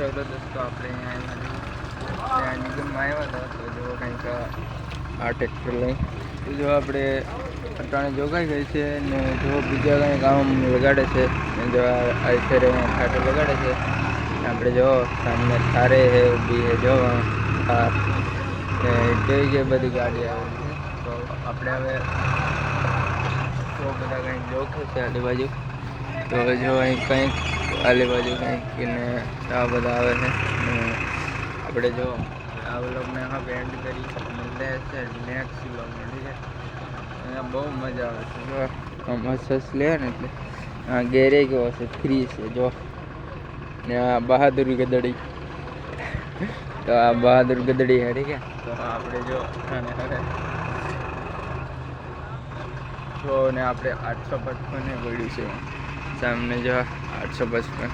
ચલો દોસ્તો આપણે અહીંયા નિગમમાં આવ્યા હતા, તો જો કંઈક આ ટ્રેક્ટર લઈ. તો જો આપણે અટાણે જોગાઈ ગઈ છે ને જો બીજા કંઈ કામ લગાડે છે, ને જો આ ફેરે ખાટો લગાડે છે. આપણે જો સામે સારે હે ઊભી હે, જો હા ને કઈ કે બધી ગાડી આવે. છે તો આપણે હવે તો બધા કંઈક જોખે છે આજુબાજુ તો જો અહીં કંઈક આલી બાજુ કંઈક ને આ બધા આવે છે. આપણે જો આ વ્લોગને હા બેન્ડ કરી મળે છે નેક્સ્ટ વ્લોગમાં ઠીક છે. અહીંયા બહુ મજા આવે છે. જો મસસ લે ને એટલે આ ગેરે કેવો છે ફ્રી છે. જો, ને આ બહાદુર ગદડી. તો આ બહાદુર ગદડી હે ઠીક છે. તો આપણે જો, અને હવે જો, ને આપણે આઠસો પચપને પડ્યું છે. સામને જો આઠસો પચપન.